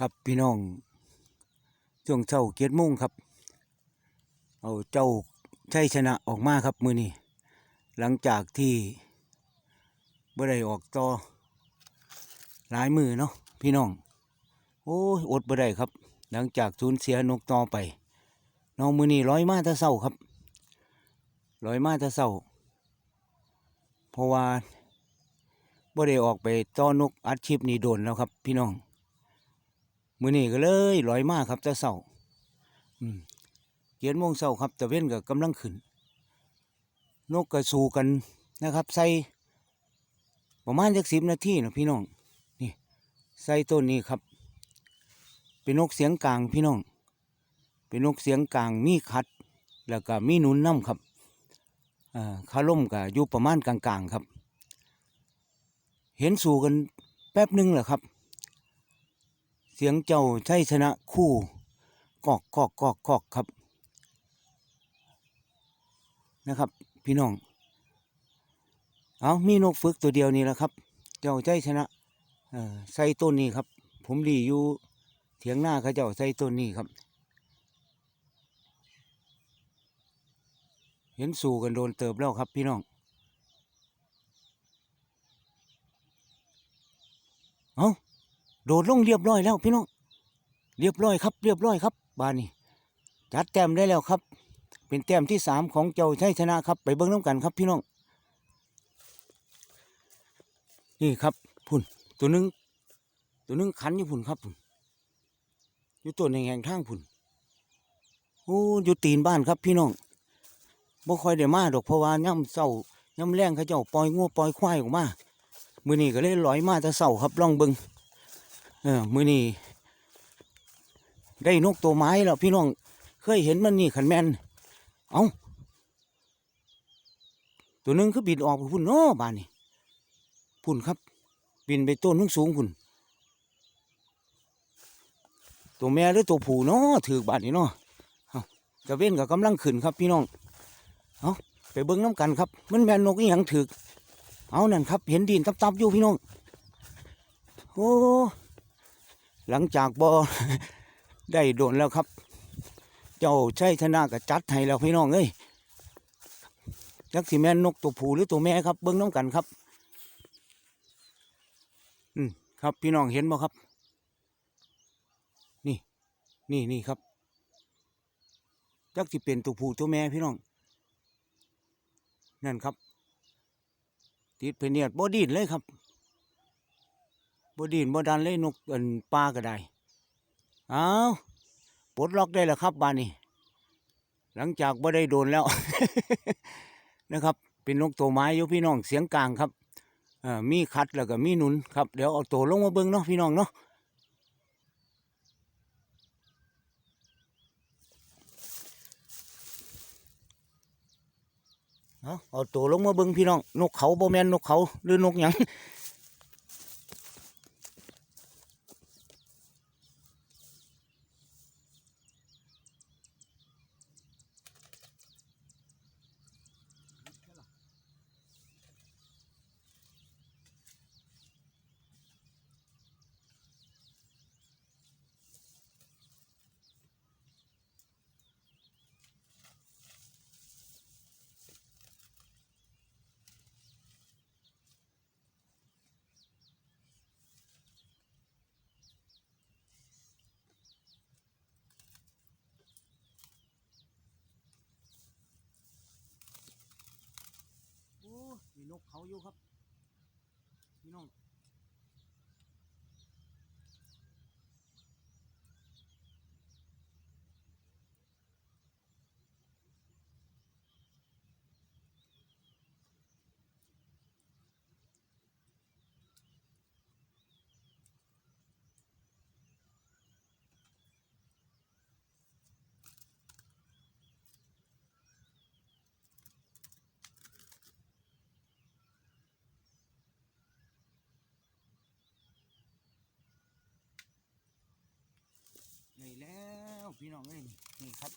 ครับพี่น้องช่วงเช้าเกียรโมงครับ เอาเจ้าชัยชนะออกมาครับมือนี้หลังจากที่บ่ได้ออกต่อหลายมือเนาะพี่น้อง โอ้ยอดบ่ได้ครับ หลังจากสูญเสียนกต่อไปน้องมือนี้ร้อยมาแตะเศร้าครับร้อยมาแตะเศร้าเพราะว่าบ่ได้ออกไปต่อนกอัดชิปนี่โดนแล้วครับ พี่น้อง มือนี้ก็เลยลอยมาครับแต่เศร้าเกียนโมงเศร้าครับแต่เว้นก็กำลังขึ้น นกก็สู่กันนะครับ ใส่ประมาณจักสิบนาทีนะพี่น้องนี่ใส่ต้นนี้ครับ เป็นนกเสียงกลางพี่น้อง เป็นนกเสียงกลางมีคัด แล้วก็มีหนุนน้ำครับอ่าคาล่มก็อยู่ประมาณกลางๆครับ เห็นสู่กันแป๊บหนึงแหละครับ เสียงเจ้าใช่ชนะคู่กอกกอกกอกกอกครับ นะครับ พี่น้อง เอามีนกฝึกตัวเดียวนี่แหละครับ เจ้าใจชนะอ่อใส่ต้นนี้ครับ ผมดีอยู่เถียงหน้าเขาเจ้าใส่ต้นนี้ครับ เห็นสู่กันโดนเติบแล้วครับพี่น้อง เอา โดดลงเรียบร้อยแล้วพี่น้อง เรียบร้อยครับ เรียบร้อยครับบานนี้จัดแต้มได้แล้วครับ เป็นแต้มที่สามของเจ้าชัยชนะครับ ไปเบิ้งน้ำกันครับพี่น้อง นี่ครับพุ่นตัวนึงตัวนึงขันอยู่พุ่นครับพุ่นอยู่ตัวในแห่งทางพุ่นโอ้อยู่ตีนบ้านครับพี่น้องบ่ค่อยได้มาดอกเพราะว่าย่ำเศร้าย่ำแรงเขาเจ้าปล่อยงัวปล่อยควายออกมา มือนี้ก็เลยลอยมาแต่เศร้าครับลองเบิ้ง เออมือนี้ได้นกตัวไม้แล้วพี่น้องเคยเห็นมันนี่ขันแมนเอาตัวนึงคือบินออกไปพุ่นเนาะบ้านนี่พุ่นครับ บินไปต้นนึงสูงพุ่นตัวแม่หรือตัวผู้เนาะถือบาดนี่เนาะกระเว้นกับกำลังขึ้นครับพี่น้องเอาไปเบิ้งน้ำกันครับ มันแม่นนกอีหยังถือเอานั่นครับ เห็นดินตับๆอยู่พี่น้องโอ้ หลังจากบอได้โดนแล้วครับ เจ้าใช่ชนะกับจัดให้แล้วพี่น้องเอ้ยจักสิแม่นนกตัวผู้หรือตัวแม่ครับ เบิ้งน้ำกันครับ อืมครับพี่น้องเห็นบ่ครับ นี่นี่นี่ครับจักสิเป็นตัวผู้ตัวแม่พี่น้อง นั่นครับ ติดเพเนียดบอดีนเลยครับ บดีนบดันเลยนกอันปลาก็ได้เอาปลดล็อกได้แล้วครับบานนี้ หลังจากบ่ได้โดนแล้ว นะครับ เป็นนกตัวไม้อยู่พี่น้องเสียงกลางครับมีคัดแล้วก็มีหนุนครับเดี๋ยวเอาตัวลงมาเบิ้งเนาะพี่น้องเนาะเอาตัวลงมาเบิ้งพี่น้อง นกเขาบ่แมนนกเขาหรือนกหยัง โอ้มีนก เขาอยู่ครับ พี่น้อง ได้แล้ว พี่น้องเอ้นี่ครับ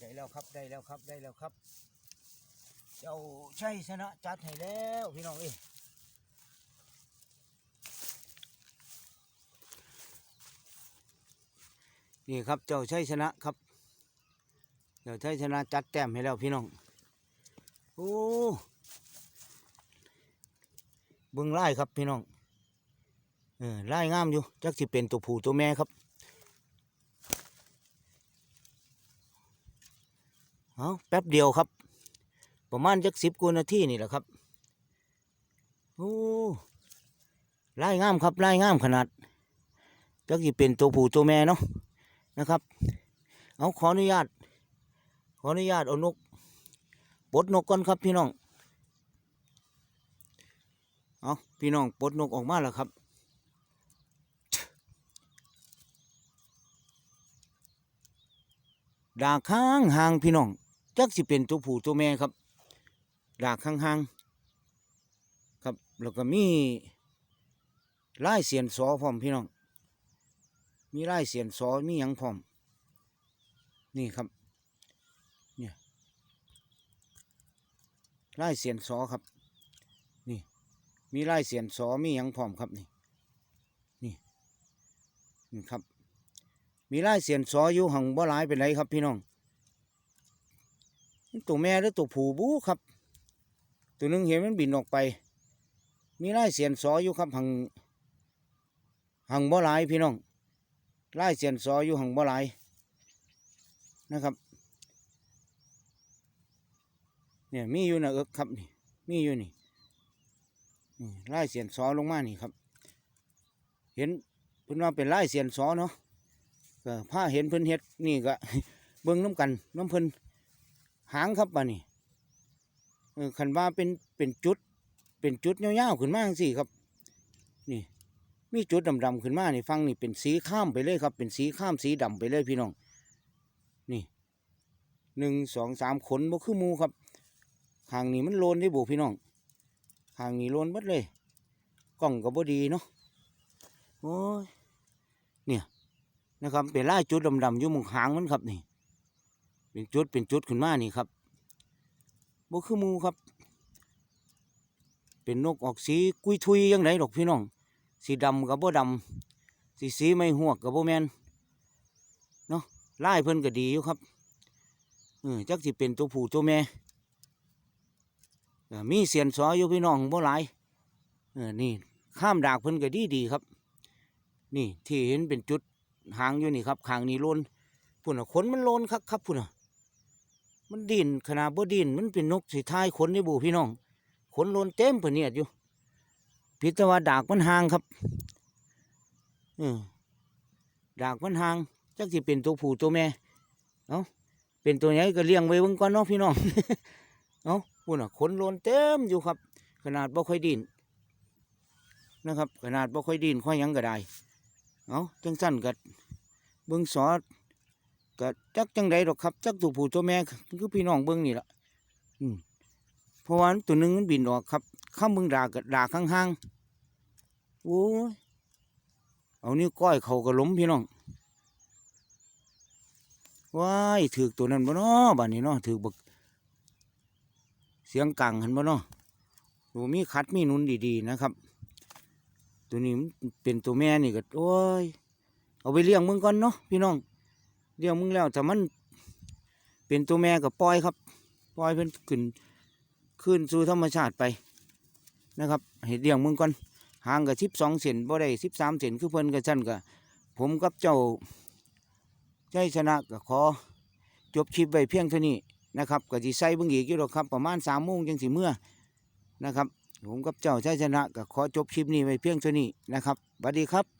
ได้แล้วครับได้แล้วครับได้แล้วครับ เจ้าใช่ชนะจัดให้แล้วพี่น้องเอ้นี่ครับเจ้าชัยชนะครับ เจ้าชัยชนะจัดแต้มให้แล้วพี่น้องโอ้บิ่งไล่ครับพี่น้องเออไล่งามอยู่จักสิเป็นตัวผู้ตัวแม่ครับ เอาแป๊บเดียวครับ ประมาณจักสิบกว่านาทีนี่แหละครับโอ้ไล่งามครับไล่งามขนาดจักสิเป็นตัวผู้ตัวแม่เนาะนะครับ เอาขออนุญาต ขออนุญาตเอานกปลดนกก่อนครับพี่น้องเอาพี่น้องปลดนกออกมาแล้วครับดาข้างห่างพี่น้อง จักสิเป็นตัวผู้ตัวแม่ครับดากข้างห่างครับแล้วก็มีลายเสียนสอพร้อมพี่น้อง มีลายเสียนสอมีหยังพร้อม นี่ครับเนี่ยลายเสียนสอครับ นี่ มีลายเสียนสอมีหยังพร้อมครับนี่นี่นี่ครับ มีลายเสียนสออยู่หังบ่หลายเป็นไรครับพี่น้อง ตัวแม่หรือตัวผู้บูครับ ตัวหนึงเห็นมันบินออกไป มีลายเสียนสออยู่ครับหังหังบ่หลายพี่น้องลายเสียนสออยู่หังบ่หลายนะครับ เนี่ยมีอยู่นะเอิกครับนี่มีอยู่นี่นี่ลายเสียนสอลงมานี่ครับ เห็นเพิ่นว่าเป็นลายเสียนสอเนาะก็ผ้าเห็นเพิ่นเฮ็ดนี่ก็เบิ่งน้ำกันน้ำเพิ่น หางครับป่ะนี่เออคันว่าเป็นเป็นจุด เป็นจุดยาวๆขึ้นมาจังซี่ครับ นี่ มีจุดดำๆขึ้นมานี่ฟังนี่เป็นสีข้ามไปเลยครับ เป็นสีข้ามสีดำไปเลยพี่น้อง นี่หนึ่งสองสามขนบ่คือหมูครับข้างนี้มันโลนได้บุพี่น้องข้างนี้โลนหมดเลย กล้องก็บ่ดีเนาะโอ้ยเนี่ยนะครับเป็นลายจุดดำๆอยู่มุงหางมันครับนี่ เป็นจุดเป็นจุดขึ้นมานี่ครับบ่คือมูครับ เป็นนกออกสีกุยทุยยังไงดอกพี่น้อง สีดำกับบ่ดำสีสีไม่หวกกับบ่แมนเนาะไลายเพิ่นก็ดีอยู่ครับเออจักสิเป็นตัวผู้ตัวแม่มีเสียนสออยู่พี่น้องบ่หลายเออนี่ข้ามดากเพิ่นก็ดีดีครับ นี่ที่เห็นเป็นจุดหางอยู่นี่ครับขางนี้โลนพุ่นน่ะขนมันโลนครับครับพุ่นน่ะ มันดินขนาดบ่ดินมันเป็นนกสีท้ายขนในบูพี่น้องขนโลนเต็มเปเนี่ยอยู่พิจว่าดากมันห่างครับเออดากมันห่างจักสิเป็นตัวผู้ตัวแม่เอาเป็นตัวใหญ่ก็เลี้ยงไว้เบิ่งก่อนเนาะพี่น้องเอาพูดน่ะขนโลนเต็มอยู่ครับ ขนาดบ่ค่อยดินนะครับ ขนาดบ่ค่อยดินค่อยยังก็ได้เอาจังสั้นกัเบิ่งสอด กัจักจังใดดอกครับ จักตัวผู้ตัวแม่คือพี่น้องเบิ่งนี่ละอืมเพราะว่าตัวหนึ่งมันบินออกครับข้ามมึงด่ากับด่าข้างๆโอ้ยเอานิ้วก้อยเขาก็ล้มพี่น้องว้ายถือตัวนั้นบ่เนาะบ้านนี้เนาะถือบักเสียงกังหันบ่เนาะดูมีคัดมีนุนดีๆนะครับ ตัวนี้เป็นตัวแม่นี่ก็โอ้ยเอาไปเลี้ยงมึงก่อนเนาะพี่น้อง เลี้ยงมึงแล้วแต่มันเป็นตัวแม่ก็ปล่อยครับปล่อยเพิ่นขึ้นขึ้นสู่ธรรมชาติไปนะครับให้เลี้ยงมึงก่อนห่างกับสิบสองเซนบ่ได้สิบสามเซนคือเพิ่นกับฉันกับผมกับเจ้าใจชนะก็ขอจบคลิปไว้เพียงเท่านี้นะครับก็สิใส่บิ่งอีกอยู่ดอกครับ ประมาณสามโมงจังสิเมื่อนะครับ ผมกับเจ้าใจชนะก็ขอจบคลิปนี้ไว้เพียงเท่านี้นะครับสวัสดีครับ